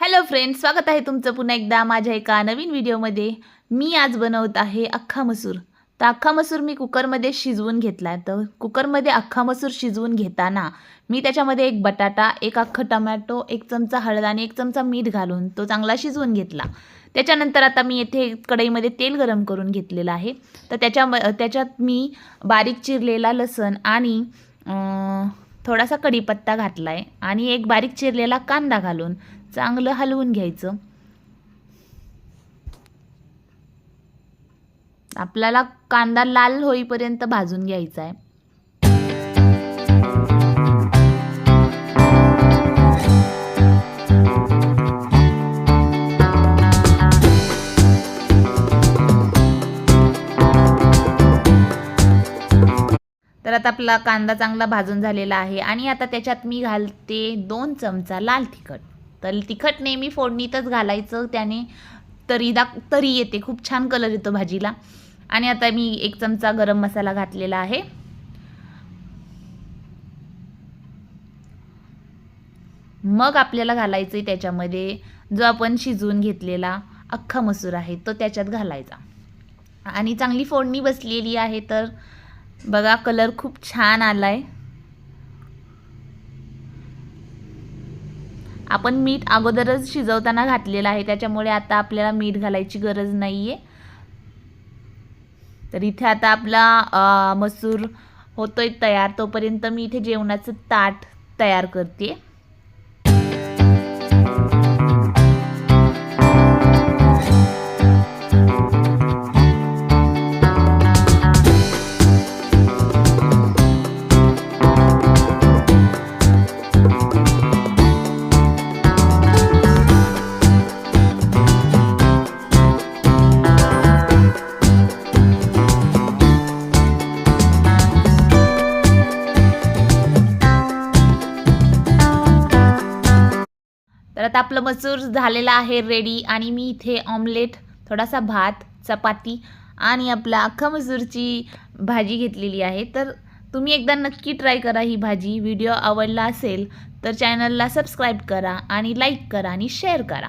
Hello friends स्वागत आहे तुमचं पुन्हा एकदा माझ्या एका नवीन व्हिडिओमध्ये. मी आज बनवत आहे अख्खा मसूर. तर अख्खा मसूर मी कुकरमध्ये शिजवून घेतला आहे. तर कुकरमध्ये अख्खा मसूर शिजवून घेताना मी त्याच्यामध्ये एक बटाटा एक अख्खं टमॅटो एक चमचा हळद आणि एक चमचा मीठ घालून तो चांगला शिजवून घेतला. त्याच्यानंतर आता मी येथे कढईमध्ये तेल गरम करून घेतलेलं आहे. तर त्याच्या त्याच्यात मी बारीक चिरलेला लसण आणि थोडासा कढीपत्ता घातला आहे आणि एक बारीक चिरलेला कांदा घालून चांगलं हलवून घ्यायचं. आपल्याला कांदा लाल होईपर्यंत भाजून घ्यायचा आहे तर आता आपला कांदा चांगला भाजून झालेला आहे. आणि आता त्याच्यात मी घालते दोन चमचा लाल तिखट. तर तिखट नेहमी फोडणीतच घालायचं त्याने तरी दा तरी येते. खूप छान कलर येतो भाजीला. आणि आता मी एक चमचा गरम मसाला घातलेला आहे. मग आपल्याला घालायचं त्याच्यामध्ये जो आपण शिजवून घेतलेला अख्खा मसूर आहे तो त्याच्यात घालायचा. आणि चांगली फोडणी बसलेली आहे तर बघा कलर खूप छान आलाय. आपण मीठ अगोदरच शिजवताना घातलेलं आहे त्याच्यामुळे आता आपल्याला मीठ घालायची गरज नाही आहे तर इथे आता आपला मसूर होतोय तयार तोपर्यंत मी इथे जेवणाचं ताट तयार करते. तर आता आपलं मसूर झालेलं आहे रेडी आणि मी इथे ऑमलेट थोडासा भात चपाती आणि आपला अख्खा मसूरची भाजी घेतलेली आहे. तर तुम्ही एकदा नक्की ट्राय करा ही भाजी. व्हिडिओ आवडला असेल तर चॅनलला सबस्क्राईब करा आणि लाईक करा आणि शेअर करा.